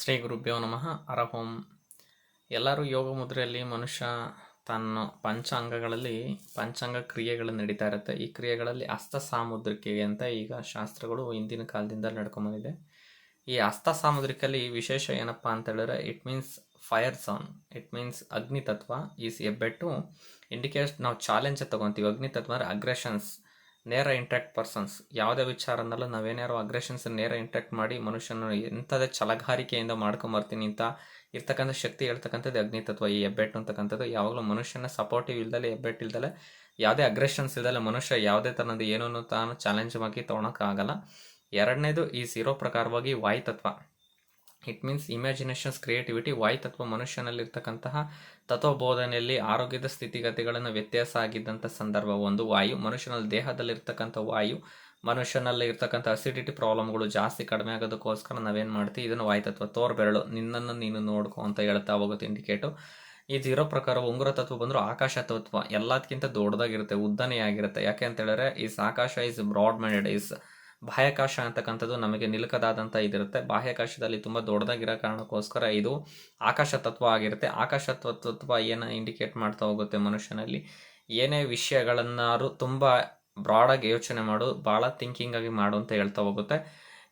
ಶ್ರೀ ಗುರುಭ್ಯೋ ನಮಃ. ಅರಹೋಂ. ಎಲ್ಲರೂ ಯೋಗ ಮುದ್ರೆಯಲ್ಲಿ ಮನುಷ್ಯ ತನ್ನ ಪಂಚಾಂಗಗಳಲ್ಲಿ ಪಂಚಾಂಗ ಕ್ರಿಯೆಗಳು ನಡೀತಾ ಇರುತ್ತೆ. ಈ ಕ್ರಿಯೆಗಳಲ್ಲಿ ಹಸ್ತ ಸಾಮುದ್ರಿಕೆ ಅಂತ ಈಗ ಶಾಸ್ತ್ರಗಳು ಹಿಂದಿನ ಕಾಲದಿಂದ ನಡ್ಕೊಂಬಂದಿದೆ ಈ ಅಸ್ತ ಸಾಮುದ್ರಿಕಲ್ಲಿ ವಿಶೇಷ ಏನಪ್ಪ ಅಂತ ಹೇಳಿದ್ರೆ ಇಟ್ ಮೀನ್ಸ್ ಫೈರ್ ಸಾನ್ ಇಟ್ ಮೀನ್ಸ್ ಅಗ್ನಿ ತತ್ವ ಈಸ್ ಎಬ್ಬೆಟ್ಟು ಇಂಡಿಕೇಟ್ ನಾವು ಚಾಲೆಂಜ್ ತಗೊತೀವಿ. ಅಗ್ನಿ ತತ್ವ ಅಂದರೆ ಅಗ್ರೆಷನ್ಸ್ ನೇರ ಇಂಟ್ರಾಕ್ಟ್ ಪರ್ಸನ್ಸ್ ಯಾವುದೇ ವಿಚಾರನಲ್ಲ ನಾವೇನಾರು ಅಗ್ರೆಷನ್ಸ್ ನೇರ ಇಂಟ್ರಾಕ್ಟ್ ಮಾಡಿ ಮನುಷ್ಯನ ಎಂಥದೇ ಛಲಗಾರಿಕೆಯಿಂದ ಮಾಡ್ಕೊಂಬರ್ತೀನಿ ಅಂತ ಇರ್ತಕ್ಕಂಥ ಶಕ್ತಿ ಹೇಳ್ತಕ್ಕಂಥದ್ದು ಅಗ್ನಿ ತತ್ವ. ಈ ಹೆಬ್ಬೆಟ್ಟು ಅಂತಕ್ಕಂಥದ್ದು ಯಾವಾಗಲೂ ಮನುಷ್ಯನ ಸಪೋರ್ಟಿವ್ ಇಲ್ದಲೆ, ಹೆಬ್ಬೆಟ್ಟು ಇಲ್ದಲೆ, ಯಾವುದೇ ಅಗ್ರೆಷನ್ಸ್ ಇಲ್ದಲೆ ಮನುಷ್ಯ ಯಾವುದೇ ಥರದ್ದು ಏನೂ ತಾನು ಚಾಲೆಂಜ್ ಆಗಿ ತೊಗೊಳಕ್ಕಾಗಲ್ಲ. ಎರಡನೇದು ಈ ಸಿರೋ ಪ್ರಕಾರವಾಗಿ ವಾಯು ತತ್ವ. ಇಟ್ ಮೀನ್ಸ್ ಇಮ್ಯಾಜಿನೇಷನ್ಸ್ ಕ್ರಿಯೇಟಿವಿಟಿ ವಾಯು ತತ್ವ ಮನುಷ್ಯನಲ್ಲಿರ್ತಕ್ಕಂತಹ ತತ್ವಬೋಧನೆಯಲ್ಲಿ ಆರೋಗ್ಯದ ಸ್ಥಿತಿಗತಿಗಳನ್ನು ವ್ಯತ್ಯಾಸ ಆಗಿದ್ದಂಥ ಸಂದರ್ಭ ಒಂದು ವಾಯು. ಮನುಷ್ಯನ ದೇಹದಲ್ಲಿರ್ತಕ್ಕಂಥ ವಾಯು ಮನುಷ್ಯನಲ್ಲಿ ಇರ್ತಕ್ಕಂಥ ಅಸಿಡಿಟಿ ಪ್ರಾಬ್ಲಮ್ಗಳು ಜಾಸ್ತಿ ಕಡಿಮೆ ಆಗೋದಕ್ಕೋಸ್ಕರ ನಾವೇನು ಮಾಡ್ತೀವಿ? ಇದನ್ನು ವಾಯು ತತ್ವ, ತೋರ್ ಬೆರಳು, ನಿನ್ನನ್ನು ನೀನು ನೋಡ್ಕೊ ಅಂತ ಹೇಳ್ತಾ ಹೋಗುತ್ತೆ ಇಂಡಿಕೇಟು. ಇದು ಇರೋ ಪ್ರಕಾರ ಉಂಗುರ ತತ್ವ ಬಂದರೂ ಆಕಾಶ ತತ್ವ. ಎಲ್ಲದಕ್ಕಿಂತ ದೊಡ್ಡದಾಗಿರುತ್ತೆ, ಉದ್ದನೆಯಾಗಿರುತ್ತೆ. ಯಾಕೆ ಅಂತ ಹೇಳಿದ್ರೆ ಈಸ್ ಆಕಾಶ ಇಸ್ ಬ್ರಾಡ್ ಮೈಂಡೆಡ್ ಈಸ್ ಬಾಹ್ಯಾಕಾಶ ಅಂತಕ್ಕಂಥದ್ದು ನಮಗೆ ನಿಲುಕದಾದಂಥ ಇದಿರುತ್ತೆ. ಬಾಹ್ಯಾಕಾಶದಲ್ಲಿ ತುಂಬ ದೊಡ್ಡದಾಗಿರೋ ಕಾರಣಕ್ಕೋಸ್ಕರ ಇದು ಆಕಾಶ ತತ್ವ ಆಗಿರುತ್ತೆ. ಆಕಾಶ ತತ್ವ ಏನು ಇಂಡಿಕೇಟ್ ಮಾಡ್ತಾ ಹೋಗುತ್ತೆ ಮನುಷ್ಯನಲ್ಲಿ? ಏನೇ ವಿಷಯಗಳನ್ನಾರು ತುಂಬ ಬ್ರಾಡಾಗಿ ಯೋಚನೆ ಮಾಡು ಭಾಳ ಥಿಂಕಿಂಗ್ ಆಗಿ ಮಾಡು ಅಂತ ಹೇಳ್ತಾ ಹೋಗುತ್ತೆ.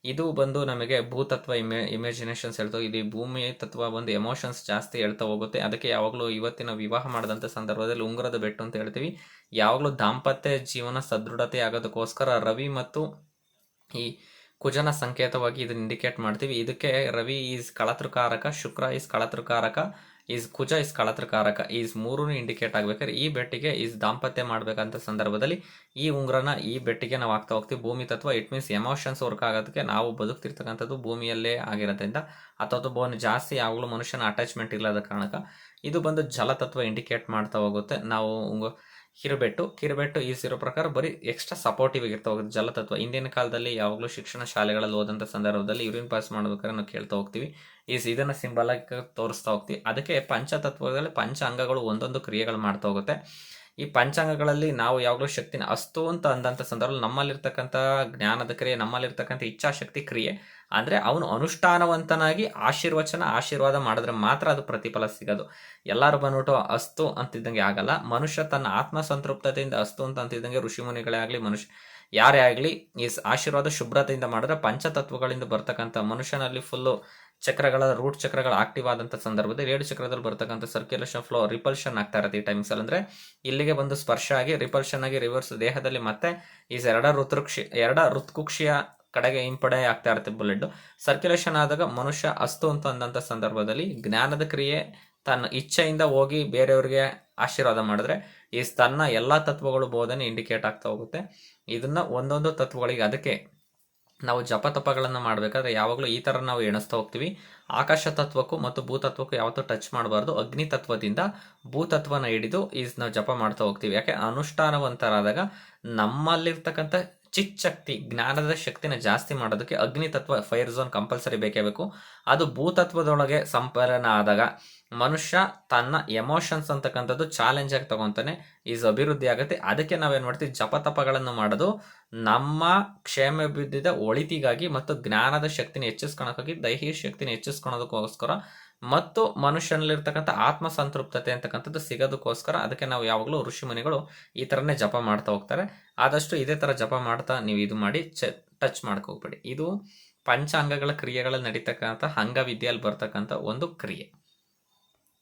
ಇದು ಬಂದು ನಮಗೆ ಭೂತತ್ವ, ಇಮೆ ಇಮ್ಯಾಜಿನೇಷನ್ಸ್ ಹೇಳ್ತಾ ಇದು ಭೂಮಿ ತತ್ವ ಬಂದು ಎಮೋಷನ್ಸ್ ಜಾಸ್ತಿ ಹೇಳ್ತಾ ಹೋಗುತ್ತೆ. ಅದಕ್ಕೆ ಯಾವಾಗಲೂ ಇವತ್ತಿನ ವಿವಾಹ ಮಾಡಿದಂಥ ಸಂದರ್ಭದಲ್ಲಿ ಉಂಗುರದ ಬೆಟ್ಟು ಅಂತ ಹೇಳ್ತೀವಿ. ಯಾವಾಗಲೂ ದಾಂಪತ್ಯ ಜೀವನ ಸದೃಢತೆ ಆಗೋದಕ್ಕೋಸ್ಕರ ರವಿ ಮತ್ತು ಈ ಕುಜನ ಸಂಕೇತವಾಗಿ ಇದನ್ನ ಇಂಡಿಕೇಟ್ ಮಾಡ್ತೀವಿ. ಇದಕ್ಕೆ ರವಿ ಈಸ್ ಕಳತೃಕಾರಕ, ಶುಕ್ರ ಈಸ್ ಕಳತೃಕಾರಕ ಈಸ್ ಕುಜ ಇಸ್ ಕಳತೃಕಾರಕ. ಈಸ್ ಮೂರೂ ಇಂಡಿಕೇಟ್ ಆಗ್ಬೇಕಾದ್ರೆ ಈ ಬೆಟ್ಟಿಗೆ ಈಸ್ ದಾಂಪತ್ಯ ಮಾಡ್ಬೇಕಂತ ಸಂದರ್ಭದಲ್ಲಿ ಈ ಉಂಗ್ರನ ಈ ಬೆಟ್ಟಿಗೆ ನಾವು ಆಗ್ತಾ ಹೋಗ್ತೀವಿ. ಭೂಮಿ ತತ್ವ ಇಟ್ ಮೀನ್ಸ್ ಎಮೋಷನ್ಸ್ ವರ್ಕ್ ಆಗೋದಕ್ಕೆ ನಾವು ಬದುಕ್ತಿರ್ತಕ್ಕಂಥದ್ದು ಭೂಮಿಯಲ್ಲೇ ಆಗಿರೋದ್ರಿಂದ ಅಥವಾ ಬೋನ್ ಜಾಸ್ತಿ ಯಾವಾಗಲೂ ಮನುಷ್ಯನ ಅಟ್ಯಾಚ್ಮೆಂಟ್ ಇಲ್ಲದ ಕಾರಣಕ್ಕೆ ಇದು ಬಂದು ಜಲತತ್ವ ಇಂಡಿಕೇಟ್ ಮಾಡ್ತಾ ಹೋಗುತ್ತೆ. ನಾವು ಕಿರುಬೆಟ್ಟು ಕಿರುಬೆಟ್ಟು ಈಸ್ ಇರೋ ಪ್ರಕಾರ ಬರೀ ಎಕ್ಸ್ಟ್ರಾ ಸಪೋರ್ಟಿವ್ ಹೋಗುತ್ತೆ ಜಲತತ್ವ. ಇಂದಿನ ಕಾಲದಲ್ಲಿ ಯಾವಾಗಲೂ ಶಿಕ್ಷಣ ಶಾಲೆಗಳಲ್ಲಿ ಓದಂಥ ಸಂದರ್ಭದಲ್ಲಿ ಯೂರಿನ್ ಪಾಸ್ ಮಾಡ್ಬೇಕಾದ್ರೆ ನಾವು ಕೇಳ್ತಾ ಹೋಗ್ತೀವಿ. ಈಸ್ ಇದನ್ನು ಸಿಂಬಲ್ ಆಗಿ ತೋರಿಸ್ತಾ ಹೋಗ್ತೀವಿ. ಅದಕ್ಕೆ ಪಂಚತತ್ವದಲ್ಲಿ ಪಂಚ ಅಂಗಗಳು ಒಂದೊಂದು ಕ್ರಿಯೆಗಳು ಮಾಡ್ತಾ ಹೋಗುತ್ತೆ. ಈ ಪಂಚಾಂಗಗಳಲ್ಲಿ ನಾವು ಯಾವಾಗಲೂ ಶಕ್ತಿನ ಅಸ್ತು ಅಂತ ಅಂದಂಥ ಸಂದರ್ಭದಲ್ಲಿ ನಮ್ಮಲ್ಲಿರ್ತಕ್ಕಂಥ ಜ್ಞಾನದ ಕ್ರಿಯೆ, ನಮ್ಮಲ್ಲಿರ್ತಕ್ಕಂಥ ಇಚ್ಛಾಶಕ್ತಿ ಕ್ರಿಯೆ. ಅಂದರೆ ಅವನು ಅನುಷ್ಠಾನವಂತನಾಗಿ ಆಶೀರ್ವಚನ, ಆಶೀರ್ವಾದ ಮಾಡಿದ್ರೆ ಮಾತ್ರ ಅದು ಪ್ರತಿಫಲ ಸಿಗೋದು. ಎಲ್ಲರೂ ಬಂದ್ಬಿಟ್ಟು ಅಸ್ತು ಅಂತಿದ್ದಂಗೆ ಆಗಲ್ಲ. ಮನುಷ್ಯ ತನ್ನ ಆತ್ಮ ಸಂತೃಪ್ತತೆಯಿಂದ ಅಸ್ತು ಅಂತ ಅಂತಿದ್ದಂಗೆ ಋಷಿಮುನಿಗಳೇ ಆಗಲಿ, ಮನುಷ್ಯ ಯಾರೇ ಆಗಲಿ ಈ ಆಶೀರ್ವಾದ ಶುಭ್ರತೆಯಿಂದ ಮಾಡಿದ್ರೆ ಪಂಚತತ್ವಗಳಿಂದ ಬರ್ತಕ್ಕಂಥ ಮನುಷ್ಯನಲ್ಲಿ ಫುಲ್ಲು ಚಕ್ರಗಳ ರೂಟ್ ಚಕ್ರಗಳು ಆಕ್ಟಿವ್ ಆದಂಥ ಸಂದರ್ಭದಲ್ಲಿ ಎರಡು ಚಕ್ರದಲ್ಲಿ ಬರ್ತಕ್ಕಂಥ ಸರ್ಕ್ಯುಲೇಷನ್ ಫ್ಲೋ ರಿಪಲ್ಷನ್ ಆಗ್ತಾ ಇರುತ್ತೆ ಈ ಟೈಮ್ಸ್ ಅಂದ್ರೆ ಇಲ್ಲಿಗೆ ಬಂದು ಸ್ಪರ್ಶ ಆಗಿ ರಿಪಲ್ಷನ್ ಆಗಿ ರಿವರ್ಸ್ ದೇಹದಲ್ಲಿ ಮತ್ತೆ ಈ ಎರಡ ಋತೃಕ್ಷಿ ಎರಡ ಋತ್ಕುಕ್ಷಿಯ ಕಡೆಗೆ ಹಿಂಪಡೆ ಆಗ್ತಾ ಇರುತ್ತೆ ಬುಲೆಟ್ ಸರ್ಕ್ಯುಲೇಷನ್ ಆದಾಗ ಮನುಷ್ಯ ಅಸ್ತು ಅಂತ ಅಂದಂಥ ಸಂದರ್ಭದಲ್ಲಿ ಜ್ಞಾನದ ಕ್ರಿಯೆ ತನ್ನ ಇಚ್ಛೆಯಿಂದ ಹೋಗಿ ಬೇರೆಯವ್ರಿಗೆ ಆಶೀರ್ವಾದ ಮಾಡಿದ್ರೆ ಈ ತನ್ನ ಎಲ್ಲ ತತ್ವಗಳು ಬೋಧನೆ ಇಂಡಿಕೇಟ್ ಆಗ್ತಾ ಹೋಗುತ್ತೆ. ಇದನ್ನ ಒಂದೊಂದು ತತ್ವಗಳಿಗೆ ಅದಕ್ಕೆ ನಾವು ಜಪ ತಪಗಳನ್ನು ಮಾಡಬೇಕಾದ್ರೆ ಯಾವಾಗಲೂ ಈ ಥರ ನಾವು ಎಣಿಸ್ತಾ ಹೋಗ್ತೀವಿ. ಆಕಾಶ ತತ್ವಕ್ಕೂ ಮತ್ತು ಭೂತತ್ವಕ್ಕೂ ಯಾವತ್ತೂ ಟಚ್ ಮಾಡಬಾರ್ದು. ಅಗ್ನಿ ತತ್ವದಿಂದ ಭೂತತ್ವನ ಹಿಡಿದು ಈಸ್ ನಾವು ಜಪ ಮಾಡ್ತಾ ಹೋಗ್ತೀವಿ. ಯಾಕೆ? ಅನುಷ್ಠಾನವಂತರಾದಾಗ ನಮ್ಮಲ್ಲಿರ್ತಕ್ಕಂಥ ಚಿಚ್ಚಕ್ತಿ, ಜ್ಞಾನದ ಶಕ್ತಿನ ಜಾಸ್ತಿ ಮಾಡೋದಕ್ಕೆ ಅಗ್ನಿ ತತ್ವ ಫೈರ್ ಝೋನ್ ಕಂಪಲ್ಸರಿ ಬೇಕೇ ಬೇಕು. ಅದು ಭೂತತ್ವದೊಳಗೆ ಸಂಪರಣ ಆದಾಗ ಮನುಷ್ಯ ತನ್ನ ಎಮೋಷನ್ಸ್ ಅಂತಕ್ಕಂಥದ್ದು ಚಾಲೆಂಜ್ ಆಗಿ ತಗೊಂತಾನೆ ಈಸ್ ಅಭಿವೃದ್ಧಿ ಆಗುತ್ತೆ. ಅದಕ್ಕೆ ನಾವೇನು ಮಾಡ್ತೀವಿ? ಜಪತಪಗಳನ್ನು ಮಾಡೋದು. ನಮ್ಮ ಕ್ಷೇಮ ಬಿದ್ದಿದ ಒಳಿತಿಗಾಗಿ ಮತ್ತು ಜ್ಞಾನದ ಶಕ್ತಿನ ಹೆಚ್ಚಿಸ್ಕೊಳಕ್ಕಾಗಿ ದೈಹಿಕ ಶಕ್ತಿನ ಹೆಚ್ಚಿಸ್ಕೊಳೋದಕ್ಕೋಸ್ಕರ ಮತ್ತು ಮನುಷ್ಯನಲ್ಲಿರ್ತಕ್ಕಂಥ ಆತ್ಮ ಸಂತೃಪ್ತತೆ ಅಂತಕ್ಕಂಥದ್ದು ಸಿಗೋದಕ್ಕೋಸ್ಕರ ಅದಕ್ಕೆ ನಾವು ಯಾವಾಗಲೂ ಋಷಿ ಮುನಿಗಳು ಈ ಥರನೇ ಜಪ ಮಾಡ್ತಾ ಹೋಗ್ತಾರೆ. ಆದಷ್ಟು ಇದೇ ಥರ ಜಪ ಮಾಡ್ತಾ ನೀವು ಇದು ಮಾಡಿ ಚ, ಟಚ್ ಮಾಡ್ಕೋಗ್ಬೇಡಿ ಇದು ಪಂಚಾಂಗಗಳ ಕ್ರಿಯೆಗಳಲ್ಲಿ ನಡೀತಕ್ಕಂಥ ಅಂಗವಿದ್ಯೆಯಲ್ಲಿ ಬರ್ತಕ್ಕಂಥ ಒಂದು ಕ್ರಿಯೆ.